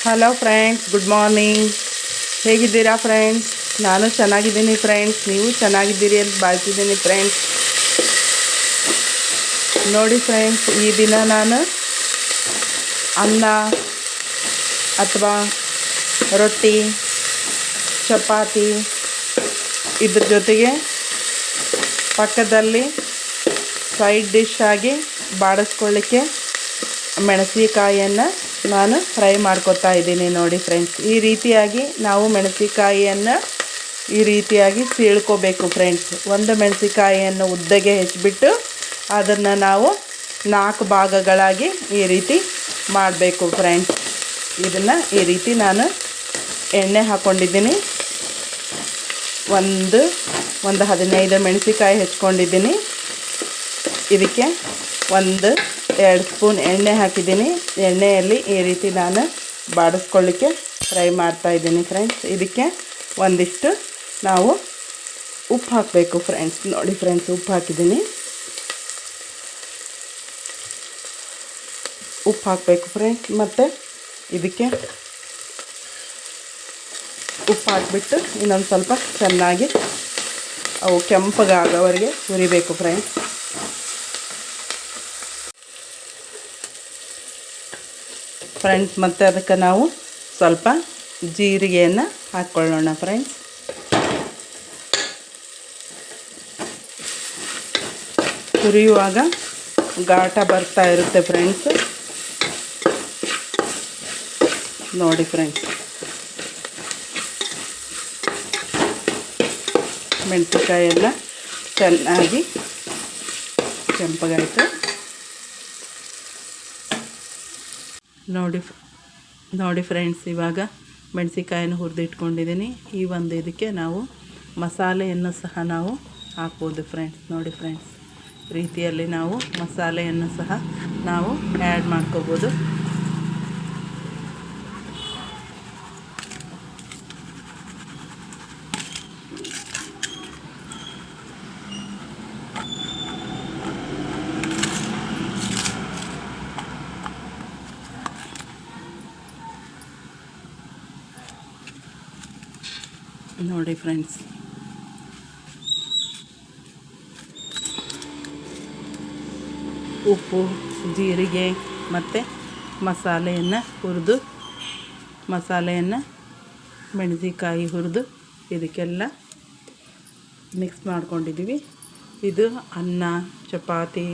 Hello friends good morning ಹೇಗಿದ್ದೀರಾ friends ನಾನು ಚೆನ್ನಾಗಿದ್ದೀನಿ ಫ್ರೆಂಡ್ಸ್ ನೀವು ಚೆನ್ನಾಗಿದ್ದೀರಿ ಅಂತ ಬಾಳ್ತಿದ್ದೀನಿ ಫ್ರೆಂಡ್ಸ್ ನೋಡಿ ಫ್ರೆಂಡ್ಸ್ ಈ ದಿನ ನಾನು ಅನ್ನ ಅಥವಾ ರೊಟ್ಟಿ, ಚಪಾತಿ ಇದ್ರ ಜೊತೆಗೆ ಪಕ್ಕದಲ್ಲಿ ಸೈಡ್ ಡಿಶ್ ಆಗಿ ಬಾಡಿಸ್ಕೊಳ್ಳಿಕ್ಕೆ ಮೆಣಸಿಕಾಯಿಯನ್ನು ನಾನು ಫ್ರೈ ಮಾಡ್ಕೊತಾ ಇದ್ದೀನಿ ನೋಡಿ ಫ್ರೆಂಡ್ಸ್. ಈ ರೀತಿಯಾಗಿ ನಾವು ಮೆಣಸಿಕಾಯಿಯನ್ನು ಈ ರೀತಿಯಾಗಿ ಸೀಳ್ಕೋಬೇಕು ಫ್ರೆಂಡ್ಸ್. ಒಂದು ಮೆಣಸಿಕಾಯಿಯನ್ನು ಉದ್ದಗೆ ಹೆಚ್ಚಿಬಿಟ್ಟು ಅದನ್ನು ನಾವು ನಾಲ್ಕು ಭಾಗಗಳಾಗಿ ಈ ರೀತಿ ಮಾಡಬೇಕು ಫ್ರೆಂಡ್ಸ್. ಇದನ್ನು ಈ ರೀತಿ ನಾನು ಎಣ್ಣೆ ಹಾಕ್ಕೊಂಡಿದ್ದೀನಿ ಒಂದು ಒಂದು ಹದಿನೈದು ಮೆಣಸಿಕಾಯಿ ಹೆಚ್ಕೊಂಡಿದ್ದೀನಿ ಇದಕ್ಕೆ ಒಂದು ಎರಡು ಸ್ಪೂನ್ ಎಣ್ಣೆ ಹಾಕಿದ್ದೀನಿ. ಎಣ್ಣೆಯಲ್ಲಿ ಈ ರೀತಿ ನಾನು ಬಾಡಿಸ್ಕೊಳ್ಳಿಕ್ಕೆ ಫ್ರೈ ಮಾಡ್ತಾ ಇದ್ದೀನಿ ಫ್ರೆಂಡ್ಸ್ ಇದಕ್ಕೆ ಒಂದಿಷ್ಟು ನಾವು ಉಪ್ಪು ಹಾಕಬೇಕು ಫ್ರೆಂಡ್ಸ್ ನೋಡಿ ಫ್ರೆಂಡ್ಸ್ ಉಪ್ಪು ಹಾಕಿದ್ದೀನಿ. ಉಪ್ಪು ಹಾಕಬೇಕು ಫ್ರೆಂಡ್ಸ್ ಮತ್ತು ಇದಕ್ಕೆ ಉಪ್ಪು ಹಾಕಿಬಿಟ್ಟು ಇನ್ನೊಂದು ಸ್ವಲ್ಪ ಚೆನ್ನಾಗಿ ಅವು ಕೆಂಪಗಾಗೋವರೆಗೆ ಹುರಿಬೇಕು ಫ್ರೆಂಡ್ಸ್ ಫ್ರೆಂಡ್ಸ್, ಮತ್ತು ಅದಕ್ಕೆ ನಾವು ಸ್ವಲ್ಪ ಜೀರಿಗೆಯನ್ನು ಹಾಕ್ಕೊಳ್ಳೋಣ ಫ್ರೆಂಡ್ಸ್. ಹುರಿಯುವಾಗ ಘಾಟ ಬರ್ತಾ ಇರುತ್ತೆ ಫ್ರೆಂಡ್ಸ್. ನೋಡಿ ಫ್ರೆಂಡ್ಸ್. ಮೆಣಸಿನ್ಕಾಯಿ ಎಲ್ಲ ಚೆನ್ನಾಗಿ ಕೆಂಪಗಾಯಿತು ನೋಡಿ ನೋಡಿ ಫ್ರೆಂಡ್ಸ್ ಇವಾಗ ಮೆಣಸಿಕಾಯನ್ನು ಹುರಿದಿಟ್ಕೊಂಡಿದ್ದೀನಿ. ಈ ಒಂದು ಇದಕ್ಕೆ ನಾವು ಮಸಾಲೆಯನ್ನು ಸಹ ನಾವು ಹಾಕ್ಬೋದು ಫ್ರೆಂಡ್ಸ್ ನೋಡಿ ಫ್ರೆಂಡ್ಸ್ ರೀತಿಯಲ್ಲಿ ನಾವು ಮಸಾಲೆಯನ್ನು ಸಹ ನಾವು ಆ್ಯಡ್ ಮಾಡ್ಕೋಬೋದು. ನೋಡಿ ಫ್ರೆಂಡ್ಸ್. ಉಪ್ಪು, ಜೀರಿಗೆ ಮತ್ತು ಮಸಾಲೆಯನ್ನು ಹುರಿದು, ಮಸಾಲೆಯನ್ನು ಮೆಣಸಿಕಾಯಿ ಹುರಿದು ಇದಕ್ಕೆಲ್ಲ ಮಿಕ್ಸ್ ಮಾಡ್ಕೊಂಡಿದ್ದೀವಿ ಇದು ಅನ್ನ, ಚಪಾತಿ,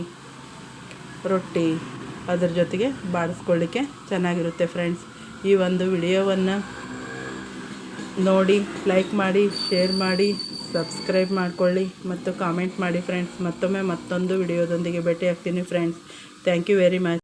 ರೊಟ್ಟಿ ಅದ್ರ ಜೊತೆಗೆ ಬಾಡಿಸ್ಕೊಳ್ಳಿಕ್ಕೆ ಚೆನ್ನಾಗಿರುತ್ತೆ ಫ್ರೆಂಡ್ಸ್. ಈ ಒಂದು ವಿಡಿಯೋವನ್ನು ನೋಡಿ ಲೈಕ್ ಮಾಡಿ ಶೇರ್ ಮಾಡಿ ಸಬ್ಸ್ಕ್ರೈಬ್ ಮಾಡಿಕೊಳ್ಳಿ ಮತ್ತು ಕಾಮೆಂಟ್ ಮಾಡಿ ಫ್ರೆಂಡ್ಸ್ ಮತ್ತೊಮ್ಮೆ ಮತ್ತೊಂದು ವಿಡಿಯೋದೊಂದಿಗೆ ಭೇಟಿ ಆಗ್ತೀನಿ friends thank you very much